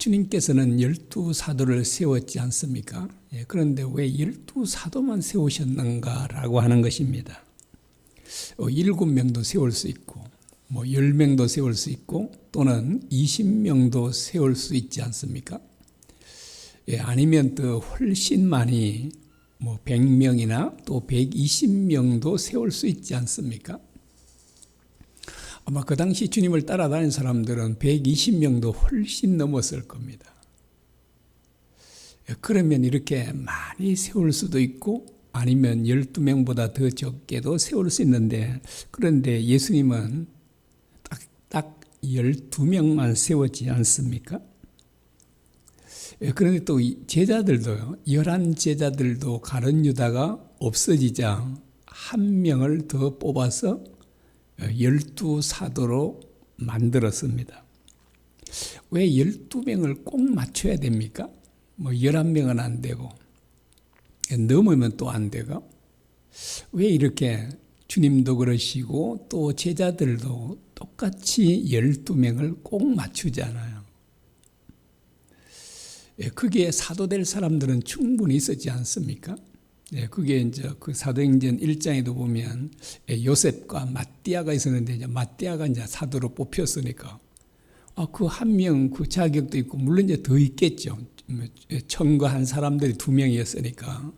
주님께서는 열두 사도를 세웠지 않습니까? 예, 그런데 왜 열두 사도만 세우셨는가라고 하는 것입니다. 어, 일곱 명도 세울 수 있고, 뭐열 명도 세울 수 있고, 또는 이십 명도 세울 수 있지 않습니까? 예, 아니면 또 훨씬 많이 뭐 100명이나 또 120명도 세울 수 있지 않습니까? 아마 그 당시 주님을 따라다닌 사람들은 120명도 훨씬 넘었을 겁니다. 예, 그러면 이렇게 많이 세울 수도 있고 아니면 12명보다 더 적게도 세울 수 있는데 그런데 예수님은 딱, 딱 12명만 세웠지 않습니까? 예, 그런데 또 제자들도요, 열한 제자들도 가른 유다가 없어지자 한 명을 더 뽑아서 열두 사도로 만들었습니다. 왜 열두 명을 꼭 맞춰야 됩니까? 뭐 열한 명은 안 되고 넘으면 또 안 되고 왜 이렇게 주님도 그러시고 또 제자들도 똑같이 열두 명을 꼭 맞추지 않아요. 예, 그게 사도 될 사람들은 충분히 있었지 않습니까? 예, 그게 이제 그 사도행전 1장에도 보면 예, 요셉과 마띠아가 있었는데 이제 마띠아가 이제 사도로 뽑혔으니까 아, 그 한 명 그 자격도 있고 물론 이제 더 있겠죠. 청거한 사람들이 두 명이었으니까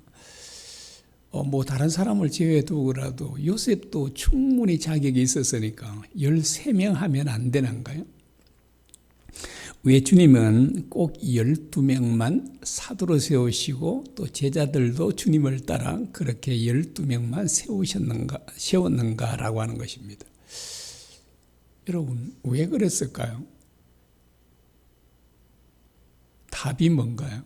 어, 뭐 다른 사람을 제외두고라도 요셉도 충분히 자격이 있었으니까 13명 하면 안 되는가요? 왜 주님은 꼭 12명만 사도로 세우시고 또 제자들도 주님을 따라 그렇게 12명만 세우셨는가, 세웠는가라고 하는 것입니다. 여러분, 왜 그랬을까요? 답이 뭔가요?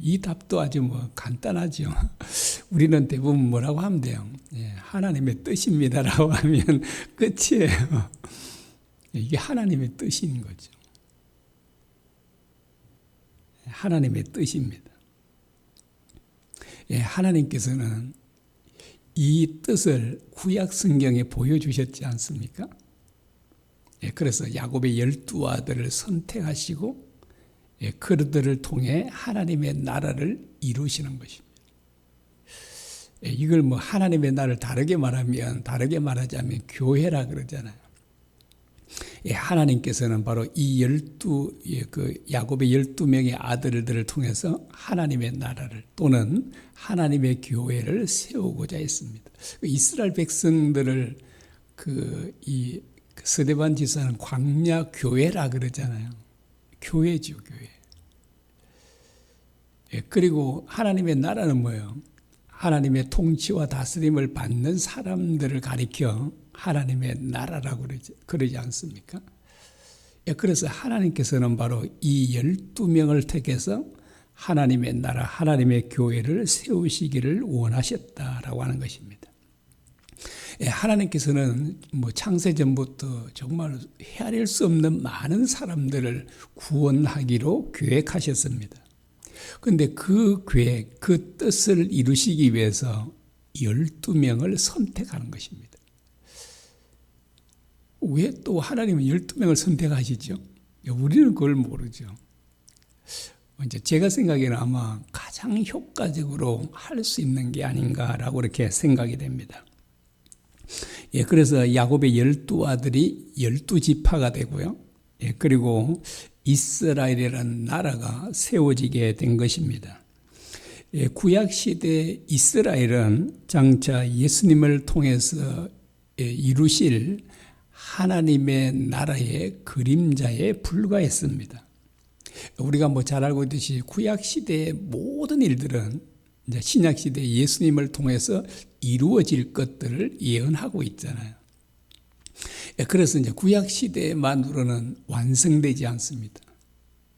이 답도 아주 뭐 간단하죠. 우리는 대부분 뭐라고 하면 돼요? 예, 하나님의 뜻입니다라고 하면 끝이에요. 이게 하나님의 뜻인 거죠. 하나님의 뜻입니다. 예, 하나님께서는 이 뜻을 구약 성경에 보여주셨지 않습니까? 예, 그래서 야곱의 열두 아들을 선택하시고 예, 그들을 통해 하나님의 나라를 이루시는 것입니다. 예, 이걸 뭐 하나님의 나라를 다르게 말하면 다르게 말하자면 교회라 그러잖아요. 예, 하나님께서는 바로 이 열두 예, 그 야곱의 열두 명의 아들들을 통해서 하나님의 나라를 또는 하나님의 교회를 세우고자 했습니다. 그 이스라엘 백성들을 그이 그 스데반 지사는 광야 교회라 그러잖아요. 교회죠, 교회. 예, 그리고 하나님의 나라는 뭐예요? 하나님의 통치와 다스림을 받는 사람들을 가리켜 하나님의 나라라고 그러지, 그러지 않습니까? 예, 그래서 하나님께서는 바로 이 열두 명을 택해서 하나님의 나라, 하나님의 교회를 세우시기를 원하셨다라고 하는 것입니다. 예, 하나님께서는 뭐 창세 전부터 정말 헤아릴 수 없는 많은 사람들을 구원하기로 계획하셨습니다. 그런데 그 계획, 그 뜻을 이루시기 위해서 12명을 선택하는 것입니다. 왜 또 하나님은 12명을 선택하시죠? 우리는 그걸 모르죠. 이제 제가 생각에는 아마 가장 효과적으로 할 수 있는 게 아닌가라고 이렇게 생각이 됩니다. 예, 그래서 야곱의 열두 아들이 열두 지파가 되고요. 예, 그리고 이스라엘이라는 나라가 세워지게 된 것입니다. 예, 구약 시대 이스라엘은 장차 예수님을 통해서 예, 이루실 하나님의 나라의 그림자에 불과했습니다. 우리가 뭐 잘 알고 있듯이 구약 시대의 모든 일들은 이제 신약 시대 예수님을 통해서 이루어질 것들을 예언하고 있잖아요. 예, 그래서 이제 구약 시대만으로는 완성되지 않습니다.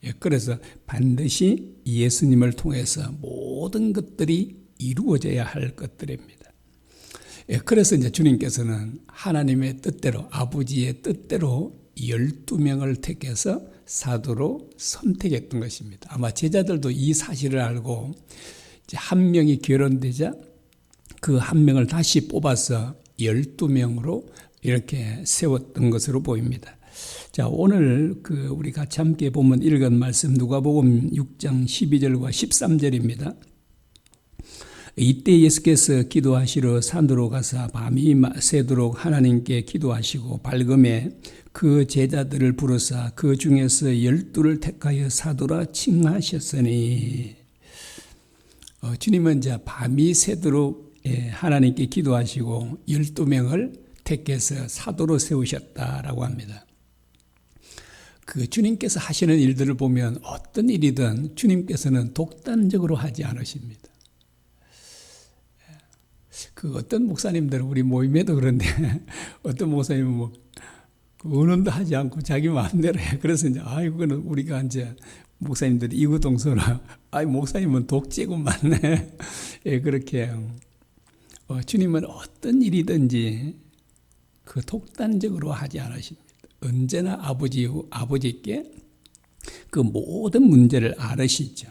예, 그래서 반드시 예수님을 통해서 모든 것들이 이루어져야 할 것들입니다. 예, 그래서 이제 주님께서는 하나님의 뜻대로 아버지의 뜻대로 12명을 택해서 사도로 선택했던 것입니다. 아마 제자들도 이 사실을 알고 한 명이 결혼되자 그 한 명을 다시 뽑아서 12명으로 이렇게 세웠던 것으로 보입니다. 자, 오늘 그 우리 같이 함께 보면 읽은 말씀 누가복음 6장 12절과 13절입니다. 이때 예수께서 기도하시러 산으로 가사 밤이 새도록 하나님께 기도하시고 밝음에 그 제자들을 부르사 그 중에서 열두를 택하여 사도라 칭하셨으니 어, 주님은 이제 밤이 새도록 예, 하나님께 기도하시고 열두 명을 택해서 사도로 세우셨다라고 합니다. 그 주님께서 하시는 일들을 보면 어떤 일이든 주님께서는 독단적으로 하지 않으십니다. 그 어떤 목사님들은 우리 모임에도 그런데 어떤 목사님은 뭐 의논도 그 하지 않고 자기 마음대로 해. 그래서 이제 아 이거는 우리가 이제 목사님들이 이구동서나 아 목사님은 독재구만 예 그렇게 어, 주님은 어떤 일이든지 그 독단적으로 하지 않으십니다. 언제나 아버지 아버지께 그 모든 문제를 알으시죠.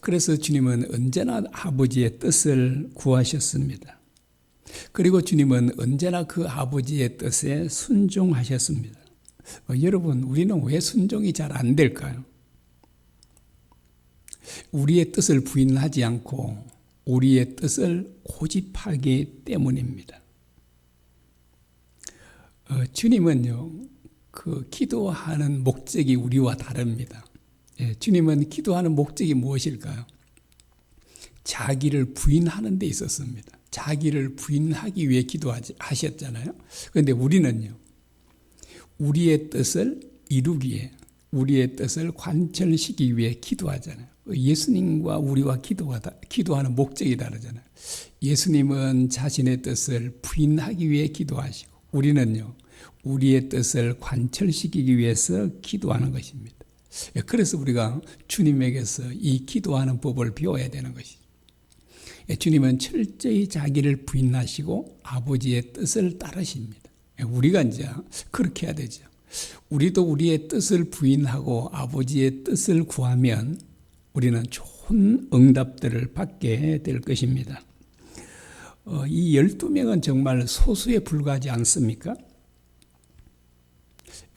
그래서 주님은 언제나 아버지의 뜻을 구하셨습니다. 그리고 주님은 언제나 그 아버지의 뜻에 순종하셨습니다. 어, 여러분, 우리는 왜 순종이 잘 안 될까요? 우리의 뜻을 부인하지 않고 우리의 뜻을 고집하기 때문입니다. 어, 주님은요, 그 기도하는 목적이 우리와 다릅니다. 예, 주님은 기도하는 목적이 무엇일까요? 자기를 부인하는 데 있었습니다. 자기를 부인하기 위해 기도하셨잖아요. 그런데 우리는요, 우리의 뜻을 이루기에, 우리의 뜻을 관철시키기 위해 기도하잖아요. 예수님과 우리와 기도하다, 기도하는 목적이 다르잖아요. 예수님은 자신의 뜻을 부인하기 위해 기도하시고, 우리는요, 우리의 뜻을 관철시키기 위해서 기도하는 것입니다. 그래서 우리가 주님에게서 이 기도하는 법을 배워야 되는 것이죠. 주님은 철저히 자기를 부인하시고 아버지의 뜻을 따르십니다. 우리가 이제 그렇게 해야 되죠. 우리도 우리의 뜻을 부인하고 아버지의 뜻을 구하면 우리는 좋은 응답들을 받게 될 것입니다. 어, 이 12명은 정말 소수에 불과하지 않습니까?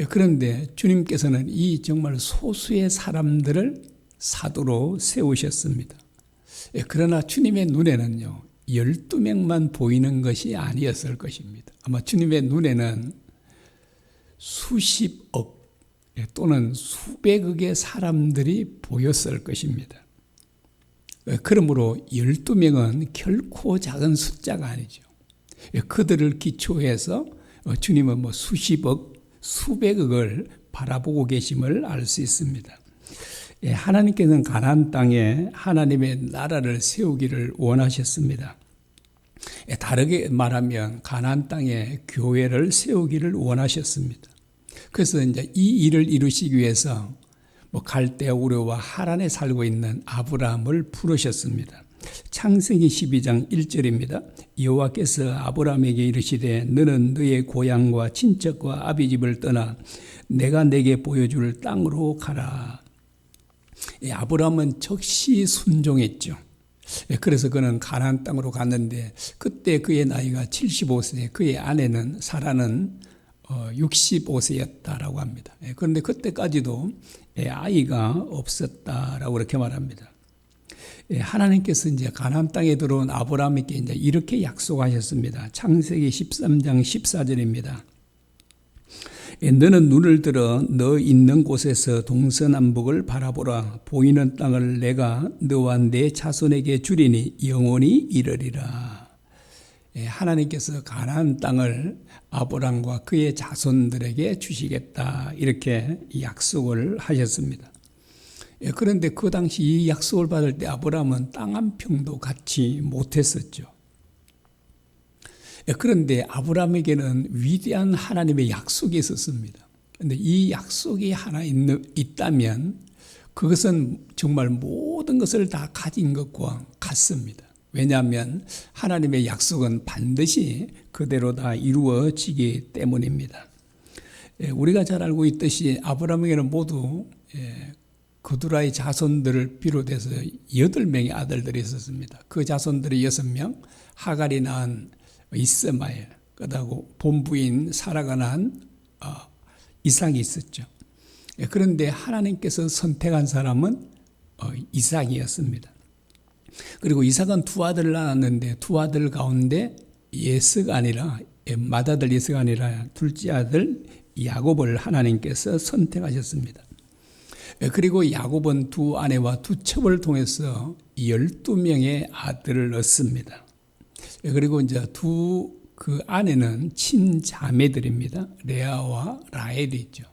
그런데 주님께서는 이 정말 소수의 사람들을 사도로 세우셨습니다. 예, 그러나 주님의 눈에는요, 12명만 보이는 것이 아니었을 것입니다. 아마 주님의 눈에는 수십억 예, 또는 수백억의 사람들이 보였을 것입니다. 예, 그러므로 12명은 결코 작은 숫자가 아니죠. 그들을 기초해서 어, 주님은 뭐 수십억, 수백억을 바라보고 계심을 알 수 있습니다. 예, 하나님께서는 가나안 땅에 하나님의 나라를 세우기를 원하셨습니다. 예, 다르게 말하면 가나안 땅에 교회를 세우기를 원하셨습니다. 그래서 이제 이 일을 이루시기 위해서 뭐 갈대아 우르와 하란에 살고 있는 아브라함을 부르셨습니다. 창세기 12장 1절입니다. 여호와께서 아브라함에게 이르시되 너는 너의 고향과 친척과 아비 집을 떠나 내가 내게 보여줄 땅으로 가라. 아브라함은 적시 순종했죠. 예, 그래서 그는 가나안 땅으로 갔는데 그때 그의 나이가 75세, 그의 아내는 사라는 65세였다라고 어, 합니다. 예, 그런데 그때까지도 예, 아이가 없었다라고 그렇게 말합니다. 하나님께서 이제 가나안 땅에 들어온 아브라함에게 이제 이렇게 약속하셨습니다. 창세기 13장 14절입니다. 예, 너는 눈을 들어 너 있는 곳에서 동서남북을 바라보라. 보이는 땅을 내가 너와 내 자손에게 주리니 영원히 이르리라. 예, 하나님께서 가나안 땅을 아브람과 그의 자손들에게 주시겠다 이렇게 약속을 하셨습니다. 예, 그런데 그 당시 이 약속을 받을 때 아브람은 땅 한 평도 갖지 못했었죠. 예, 그런데 아브라함에게는 위대한 하나님의 약속이 있었습니다. 그런데 이 약속이 하나 있는, 있다면 그것은 정말 모든 것을 다 가진 것과 같습니다. 왜냐하면 하나님의 약속은 반드시 그대로 다 이루어지기 때문입니다. 예, 우리가 잘 알고 있듯이 아브라함에게는 모두 예, 그두라의 자손들을 비롯해서 여덟 명의 아들들이 있었습니다. 그 자손들이 여섯 명, 하갈이 낳은 이스마엘, 그다고 본부인 사라가 낳은 어, 이삭이 있었죠. 예, 그런데 하나님께서 선택한 사람은 어, 이삭이었습니다. 그리고 이삭은 두 아들을 낳았는데 두 아들 가운데 예스가 아니라 예, 맏아들 예스가 아니라 둘째 아들 야곱을 하나님께서 선택하셨습니다. 예, 그리고 야곱은 두 아내와 두 첩을 통해서 12명의 아들을 얻습니다. 예, 그리고 이제 두 그 아내는 친자매들입니다. 레아와 라헬이죠.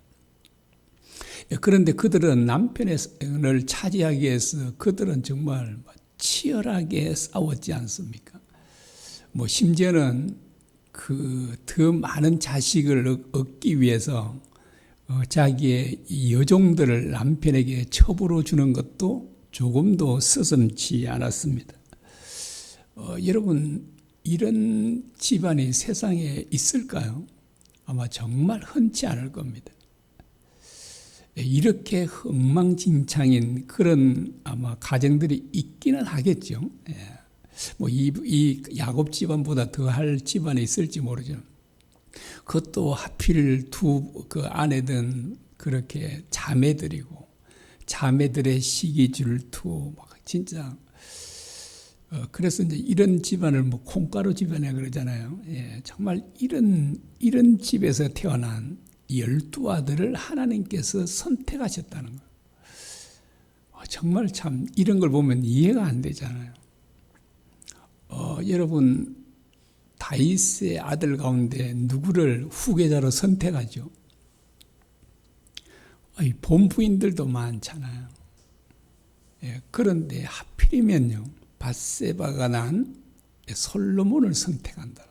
예, 그런데 그들은 남편을 차지하기 위해서 그들은 정말 치열하게 싸웠지 않습니까? 뭐 심지어는 그 더 많은 자식을 얻기 위해서 어, 자기의 여종들을 남편에게 첩으로 주는 것도 조금도 서슴지 않았습니다. 어, 여러분 이런 집안이 세상에 있을까요? 아마 정말 흔치 않을 겁니다. 예, 이렇게 흥망진창인 그런 아마 가정들이 있기는 하겠죠. 예. 뭐이 이 야곱 집안보다 더 할 집안이 있을지 모르죠. 그것도 하필 두 그 아내든 그렇게 자매들이고 자매들의 시기 질투 막 진짜 어 그래서 이제 이런 집안을 뭐 콩가루 집안이라 그러잖아요. 예, 정말 이런 이런 집에서 태어난 열두 아들을 하나님께서 선택하셨다는 거. 어, 정말 참 이런 걸 보면 이해가 안 되잖아요. 어, 여러분 다윗의 아들 가운데 누구를 후계자로 선택하죠? 본부인들도 많잖아요. 예, 그런데 하필이면요, 바세바가 난 솔로몬을 선택한다.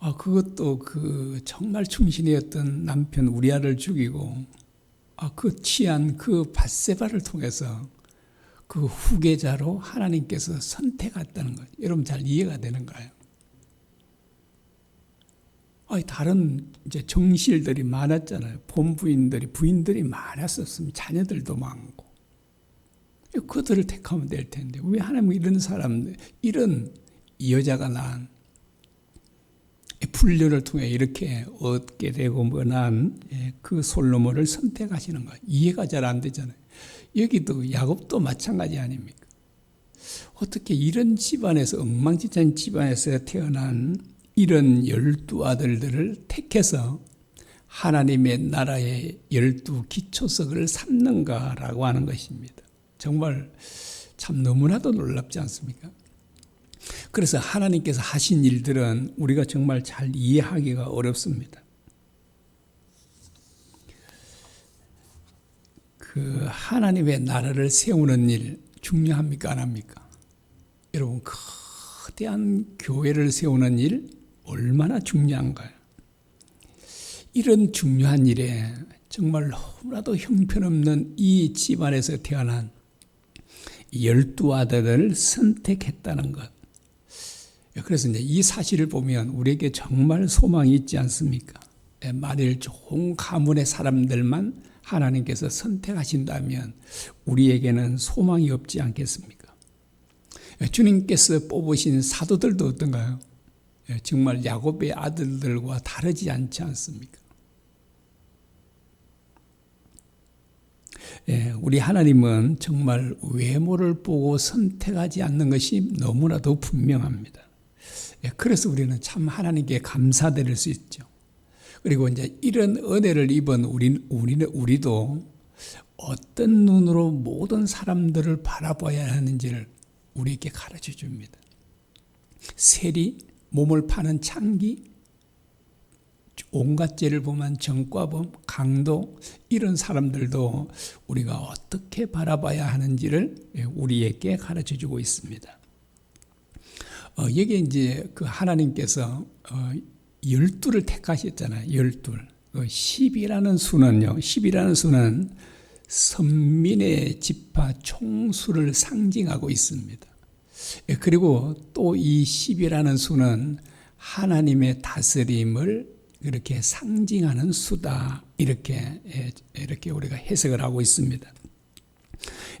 아, 그것도 그 정말 충신이었던 남편 우리아를 죽이고, 아, 그 취한 그 바세바를 통해서 그 후계자로 하나님께서 선택했다는 것. 여러분 잘 이해가 되는가요? 아니, 다른 이제 정실들이 많았잖아요. 본부인들이, 부인들이 많았었으면 자녀들도 많고. 그들을 택하면 될 텐데, 왜 하나님 이런 사람들, 이런 여자가 난 훈련을 통해 이렇게 얻게 되고 뭐 난 그 솔로몬을 선택하시는 거 이해가 잘 안 되잖아요. 여기도 야곱도 마찬가지 아닙니까? 어떻게 이런 집안에서 엉망진창 집안에서 태어난 이런 열두 아들들을 택해서 하나님의 나라의 열두 기초석을 삼는가라고 하는 것입니다. 정말 참 너무나도 놀랍지 않습니까? 그래서 하나님께서 하신 일들은 우리가 정말 잘 이해하기가 어렵습니다. 그 하나님의 나라를 세우는 일 중요합니까? 안 합니까? 여러분, 거대한 교회를 세우는 일 얼마나 중요한가요? 이런 중요한 일에 정말 너무나도 형편없는 이 집안에서 태어난 열두 아들을 선택했다는 것. 그래서 이제 이 사실을 보면 우리에게 정말 소망이 있지 않습니까? 예, 만일 좋은 가문의 사람들만 하나님께서 선택하신다면 우리에게는 소망이 없지 않겠습니까? 예, 주님께서 뽑으신 사도들도 어떤가요? 예, 정말 야곱의 아들들과 다르지 않지 않습니까? 우리 하나님은 정말 외모를 보고 선택하지 않는 것이 너무나도 분명합니다. 예, 그래서 우리는 참 하나님께 감사드릴 수 있죠. 그리고 이제 이런 은혜를 입은 우리, 우리는, 우리도 어떤 눈으로 모든 사람들을 바라봐야 하는지를 우리에게 가르쳐 줍니다. 세리, 몸을 파는 창기, 온갖 죄를 범한 정과범, 강도 이런 사람들도 우리가 어떻게 바라봐야 하는지를 우리에게 가르쳐 주고 있습니다. 어, 여기 이제 그 하나님께서 어, 열두를 택하셨잖아요. 열둘. 그 10이라는 수는요. 10이라는 수는 선민의 지파 총수를 상징하고 있습니다. 예, 그리고 또 이 10이라는 수는 하나님의 다스림을 이렇게 상징하는 수다. 이렇게, 예, 이렇게 우리가 해석을 하고 있습니다.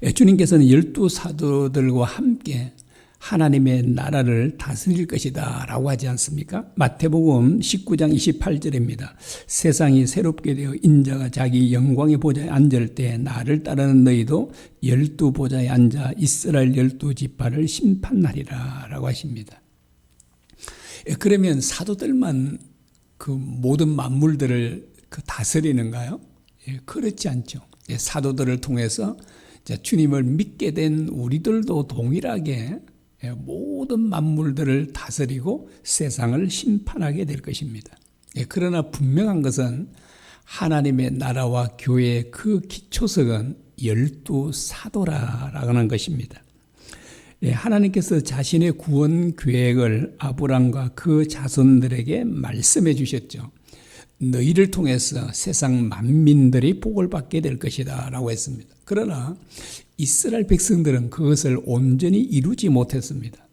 예, 주님께서는 열두 사도들과 함께 하나님의 나라를 다스릴 것이다 라고 하지 않습니까? 마태복음 19장 28절입니다. 세상이 새롭게 되어 인자가 자기 영광의 보좌에 앉을 때 나를 따르는 너희도 열두 보좌에 앉아 이스라엘 열두 지파를 심판하리라 라고 하십니다. 예, 그러면 사도들만 그 모든 만물들을 그 다스리는가요? 예, 그렇지 않죠. 예, 사도들을 통해서 주님을 믿게 된 우리들도 동일하게 예, 모든 만물들을 다스리고 세상을 심판하게 될 것입니다. 예, 그러나 분명한 것은 하나님의 나라와 교회의 그 기초석은 열두 사도라라는 것입니다. 예, 하나님께서 자신의 구원 계획을 아브람과 그 자손들에게 말씀해 주셨죠. 너희를 통해서 세상 만민들이 복을 받게 될 것이다 라고 했습니다. 그러나 이스라엘 백성들은 그것을 온전히 이루지 못했습니다.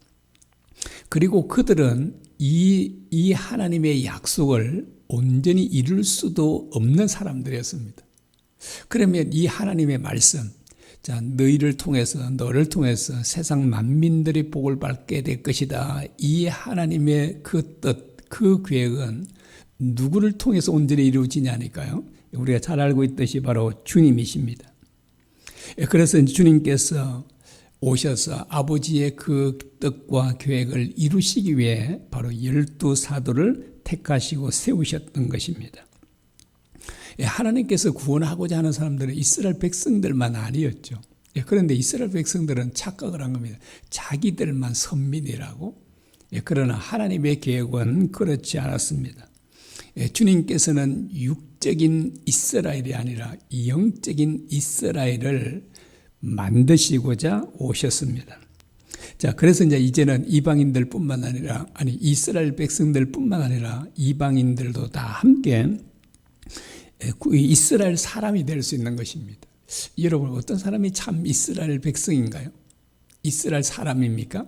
그리고 그들은 이, 이 하나님의 약속을 온전히 이룰 수도 없는 사람들이었습니다. 그러면 이 하나님의 말씀, 자, 너희를 통해서, 너를 통해서 세상 만민들이 복을 받게 될 것이다. 이 하나님의 그 뜻, 그 계획은 누구를 통해서 온전히 이루어지냐니까요. 우리가 잘 알고 있듯이 바로 주님이십니다. 예, 그래서 주님께서 오셔서 아버지의 그 뜻과 계획을 이루시기 위해 바로 열두 사도를 택하시고 세우셨던 것입니다. 예, 하나님께서 구원하고자 하는 사람들은 이스라엘 백성들만 아니었죠. 예, 그런데 이스라엘 백성들은 착각을 한 겁니다. 자기들만 선민이라고. 그러나 하나님의 계획은 그렇지 않았습니다. 주님께서는 육 적인 이스라엘이 아니라 영적인 이스라엘을 만드시고자 오셨습니다. 자, 그래서 이제 이제는 이방인들 뿐만 아니라 아니 이스라엘 백성들 뿐만 아니라 이방인들도 다 함께 이스라엘 사람이 될 수 있는 것입니다. 여러분 어떤 사람이 참 이스라엘 백성인가요? 이스라엘 사람입니까?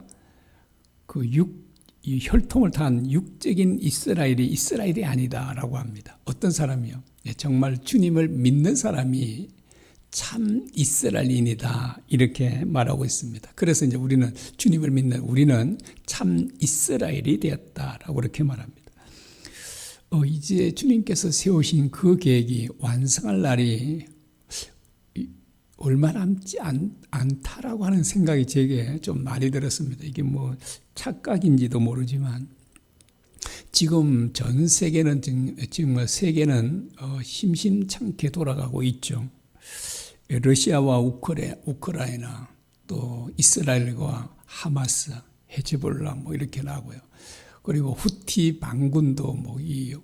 그 육 이 혈통을 탄 육적인 이스라엘이 이스라엘이 아니다라고 합니다. 어떤 사람이요? 예, 정말 주님을 믿는 사람이 참 이스라엘인이다 이렇게 말하고 있습니다. 그래서 이제 우리는 주님을 믿는 우리는 참 이스라엘이 되었다라고 그렇게 말합니다. 어, 이제 주님께서 세우신 그 계획이 완성할 날이 얼마 남지 않, 않다라고 하는 생각이 제게 좀 많이 들었습니다. 이게 뭐 착각인지도 모르지만 지금 전 세계는 지금 뭐 세계는 어, 심심찮게 돌아가고 있죠. 러시아와 우크라, 우크라이나 또 이스라엘과 하마스, 헤즈볼라 뭐 이렇게 나고요. 그리고 후티 반군도 뭐 이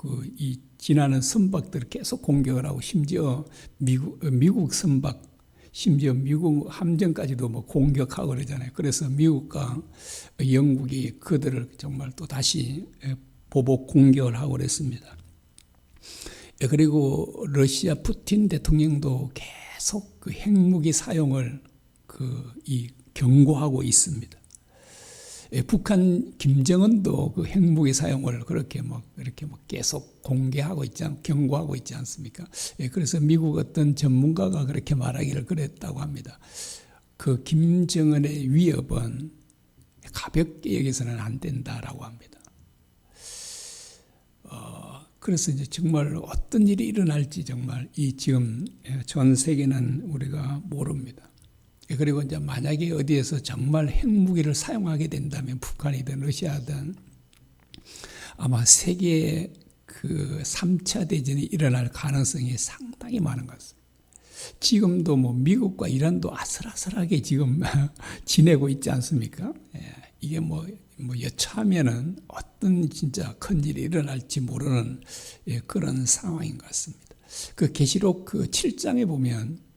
그이 지나는 선박들을 계속 공격을 하고 심지어 미국 미국 선박 심지어 미국 함정까지도 뭐 공격하고 그러잖아요. 그래서 미국과 영국이 그들을 정말 또 다시 보복 공격을 하고 그랬습니다. 그리고 러시아 푸틴 대통령도 계속 그 핵무기 사용을 그 이 경고하고 있습니다. 예, 북한 김정은도 그 핵무기 사용을 그렇게 뭐 이렇게 뭐 계속 공개하고 있지 않, 경고하고 있지 않습니까? 예, 그래서 미국 어떤 전문가가 그렇게 말하기를 그랬다고 합니다. 그 김정은의 위협은 가볍게 여기서는 안 된다라고 합니다. 어, 그래서 이제 정말 어떤 일이 일어날지 정말 이 지금 전 세계는 우리가 모릅니다. 예, 그리고 이제 만약에 어디에서 정말 핵무기를 사용하게 된다면 북한이든 러시아든 아마 세계의 그 3차 대전이 일어날 가능성이 상당히 많은 것 같습니다. 지금도 뭐 미국과 이란도 아슬아슬하게 지금 지내고 있지 않습니까? 예, 이게 뭐, 뭐 여차하면은 어떤 진짜 큰 일이 일어날지 모르는 예, 그런 상황인 것 같습니다. 그 계시록 그 7장에 보면 그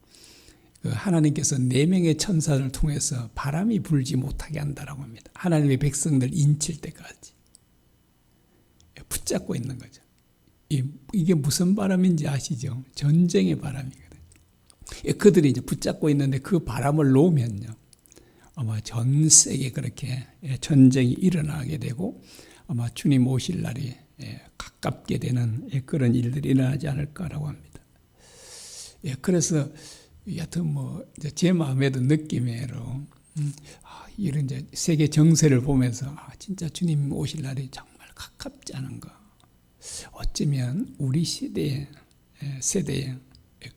하나님께서 네 명의 천사를 통해서 바람이 불지 못하게 한다라고 합니다. 하나님의 백성들 인칠 때까지 붙잡고 있는 거죠. 이게 무슨 바람인지 아시죠? 전쟁의 바람이거든요. 그들이 이제 붙잡고 있는데 그 바람을 놓으면요. 아마 전 세계 그렇게 전쟁이 일어나게 되고 아마 주님 오실 날이 가깝게 되는 그런 일들이 일어나지 않을까라고 합니다. 그래서 여하튼 뭐 제 마음에도 느낌으로 아, 이런 이제 세계 정세를 보면서 아, 진짜 주님 오실 날이 정말 가깝지 않은가. 어쩌면 우리 시대에 예, 세대에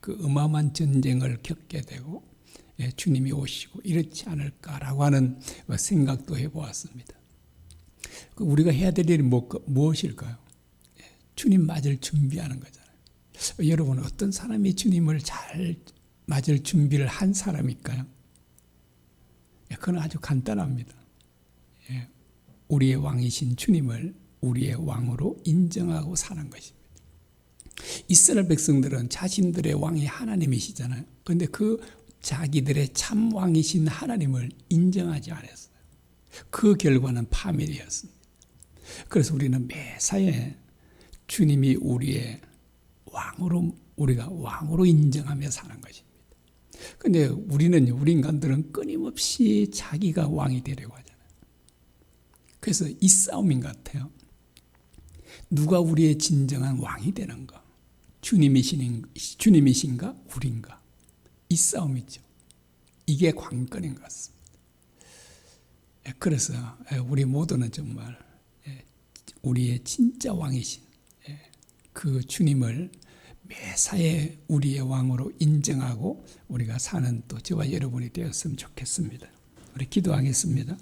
그 어마어마한 전쟁을 겪게 되고 예, 주님이 오시고 이렇지 않을까라고 하는 생각도 해보았습니다. 그 우리가 해야 될 일이 뭐, 무엇일까요? 예, 주님 맞을 준비하는 거잖아요. 여러분 어떤 사람이 주님을 잘 맞을 준비를 한 사람일까요? 예, 그건 아주 간단합니다. 예, 우리의 왕이신 주님을 우리의 왕으로 인정하고 사는 것입니다. 이스라엘 백성들은 자신들의 왕이 하나님이시잖아요. 그런데 그 자기들의 참 왕이신 하나님을 인정하지 않았어요. 그 결과는 파멸이었습니다. 그래서 우리는 매사에 주님이 우리의 왕으로 우리가 왕으로 인정하며 사는 것입니다. 근데 우리는 우리 인간들은 끊임없이 자기가 왕이 되려고 하잖아요. 그래서 이 싸움인 것 같아요. 누가 우리의 진정한 왕이 되는가? 주님이신 주님이신가? 우리인가? 이 싸움이죠. 이게 관건인 것 같습니다. 예, 그래서 예, 우리 모두는 정말 예, 우리의 진짜 왕이신 그 주님을 매사에 우리의 왕으로 인정하고 우리가 사는 또 저와 여러분이 되었으면 좋겠습니다. 우리 기도하겠습니다.